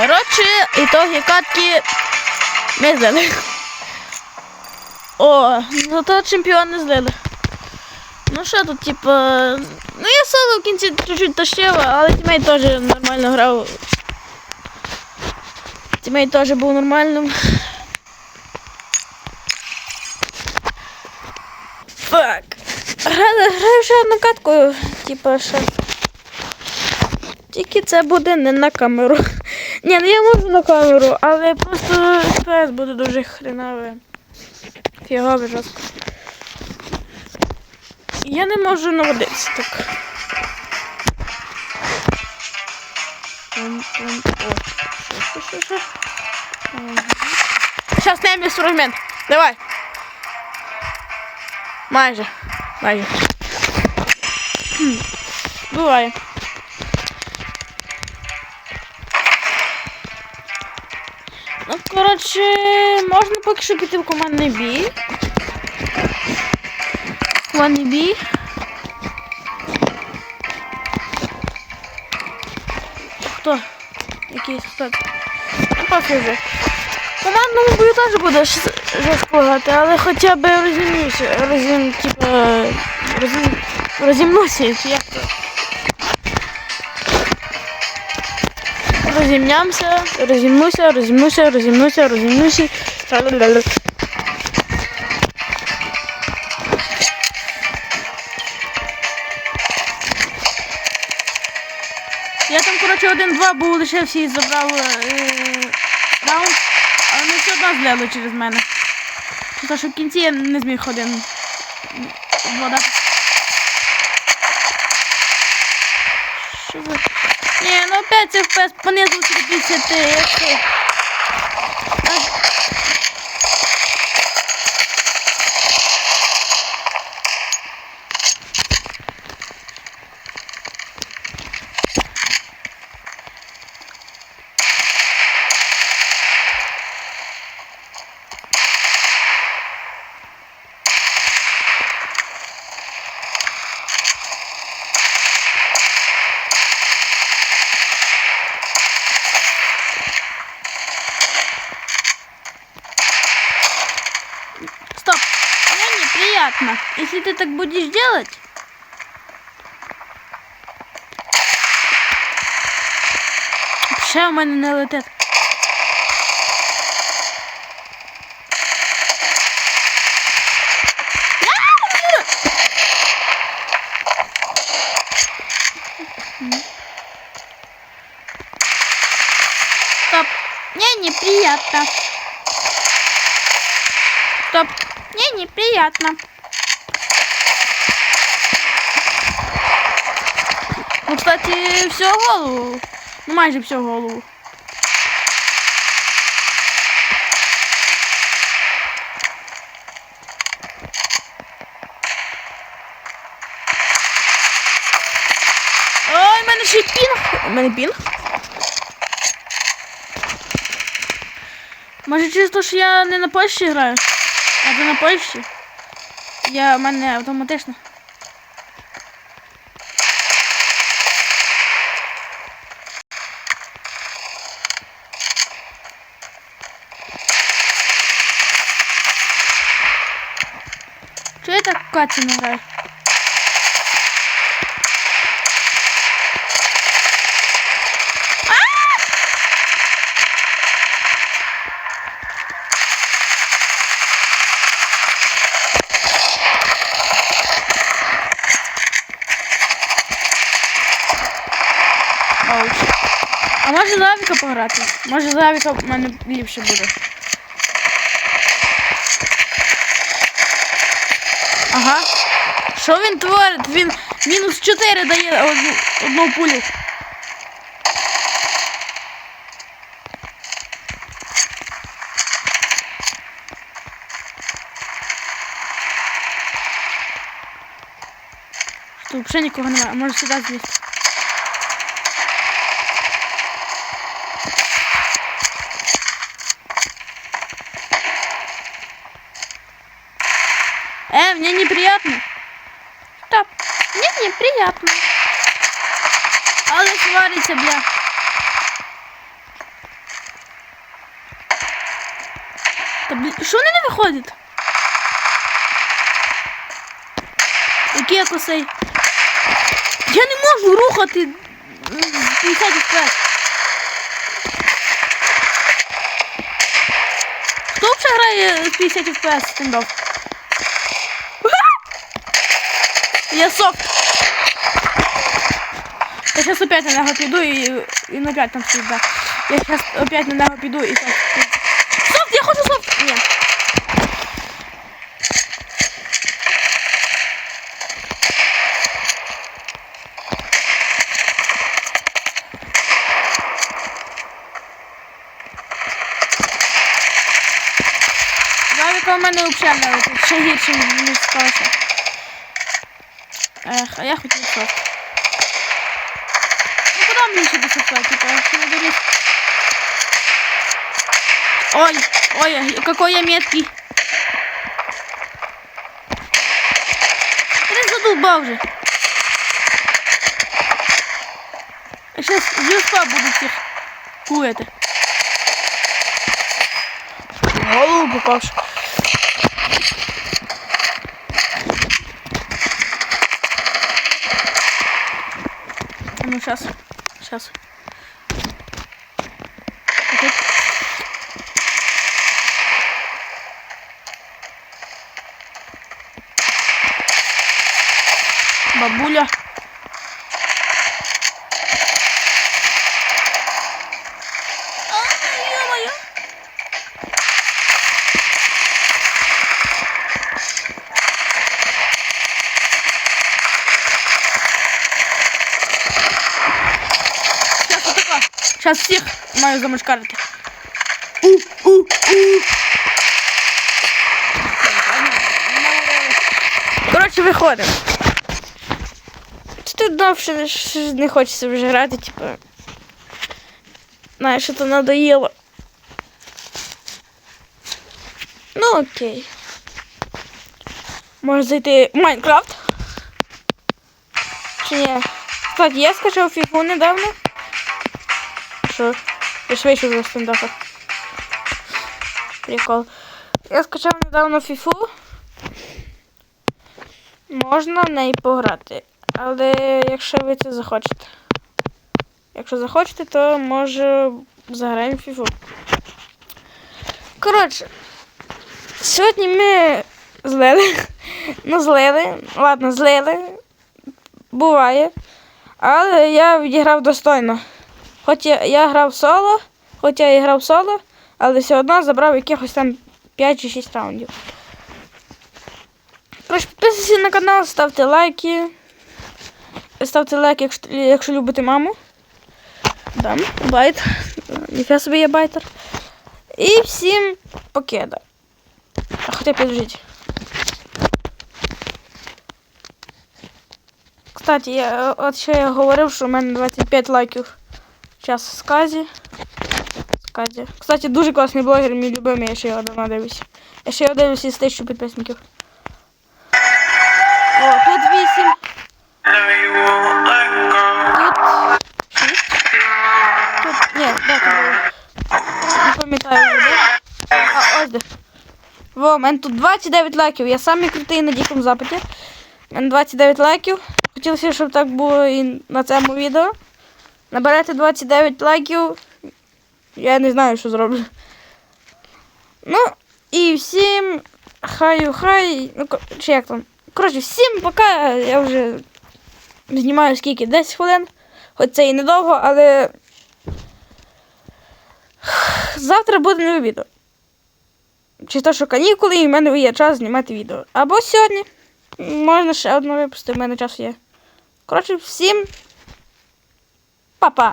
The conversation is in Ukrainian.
Коротше, ітоги катки ми злили. О, зато чемпіони злили. Ну що тут, типу. Ну я соло в кінці чуть-чуть тащила, але тімейт теж нормально грав. Тімейт теж був нормальним. Фак. Граю, граю ще одну катку, типу, ще. Тільки це буде не на камеру. Ні, ну я можу на камеру, але просто FPS буде дуже хренове. Фігове жорстко. Я не можу наводитися так. О, що, що, що. Давай. Майже. Майже. Буває. Ну, коротше, можна поки що піти в командний бій. Командний бій. Хто? Якийсь хто? Ну. В командному бою теж буде щ- але хоча б розімнюся. Розім, типа, розім, розімнуся, як то? Розімнямся, розімнуся, розімнуся, розімнуся, розімнуся. Я там, коротше, один-два був лишився і забрав е, раунд, але вони все одно зляли через мене. Тому що в кінці я не зміг один вгадати. Що за... Ні, ну опять це FPS понизу 50. Если ты так будешь делать... Ще у мене не летить. Стоп. Мне неприятно. Стоп. Мне неприятно. Кстати, всю голову. Ну, майже всю голову. Ой, в мене ще пінг. У мене пінг. Може через те, що я не на Польщі граю? А ти на Польщі? Я в мене автоматично. Чого я так в Каті не граю? Ауч. А може за Авіка пограти? Може за Авіка в мене ліпше буде. Ага. Що він творить? Він мінус 4 дає одну, одну пулю. Тут взагалі нікого немає. Може сюди злізти. мне неприятно. Так, мені неприятно. Але свариться, бля. Та бля, що не виходить? Який я косий? Я не можу рухати 50 Хто вже грає 50 FPS стендов? Я софт. Я сейчас опять на него піду і, і на опять там да. Я сейчас опять на него піду і так. Софт, я хочу софт! Ні. Завіка у мене взагалі. Ще гірше, ніж скалося. Ех, а я хотів софт. Ну куда мне еще до софта? Типа? Ой, ой, какой я меткий. Ты задолбал же. Я сейчас юска буду всех куэты. В Голову попавши. Сейчас. Сейчас. Бабуля. отакла. Сейчас всіх маю замочкарити. У, у, у. Коротше, виходимо. Тут довше не, ж не хочеться вже грати, типу. Знаєш, що то надоїло. Ну окей. Може зайти в Майнкрафт? Чи ні? Кстати, я скачав фігу недавно. Що? Я ж за стендапа. Прикол. Я скачав недавно фіфу. Можна в неї пограти. Але якщо ви це захочете. Якщо захочете, то може заграємо фіфу. Коротше, сьогодні ми злили. Ну, злили. Ладно, злили. Буває. Але я відіграв достойно. Хоч я, я грав соло, хоч я і грав соло, але все одно забрав якихось там 5 чи 6 раундів. Коротше, підписуйтесь на канал, ставте лайки. Ставте лайк, якщо, якщо любите маму. Дам байт. Ніфіга собі є байтер. І всім покеда. А хоча підождіть. Кстати, я, от ще я говорив, що в мене 25 лайків. В сказі. Сказі. Кстати, дуже класний блогер, мій любимий, я ще його давно дивлюся. Я ще його дивлюся з тисячу підписників. О, тут 8. Тут 6. Тут. Ні, де тут? Не пам'ятаю де. А, ось де. Во, у мене тут 29 лайків. Я самий крутий на дикому запиті. У мене 29 лайків. Хотілося, щоб так було і на цьому відео. Наберете 29 лайків. Я не знаю, що зроблю. Ну, і всім хай хай. Ну, чи як там? Коротше, всім пока. Я вже знімаю скільки? 10 хвилин. Хоч це і недовго, але. Завтра буде нове відео. Чи то, що канікули, і в мене є час знімати відео. Або сьогодні. Можна ще одне випустити, в мене час є. Коротше, всім. পাপা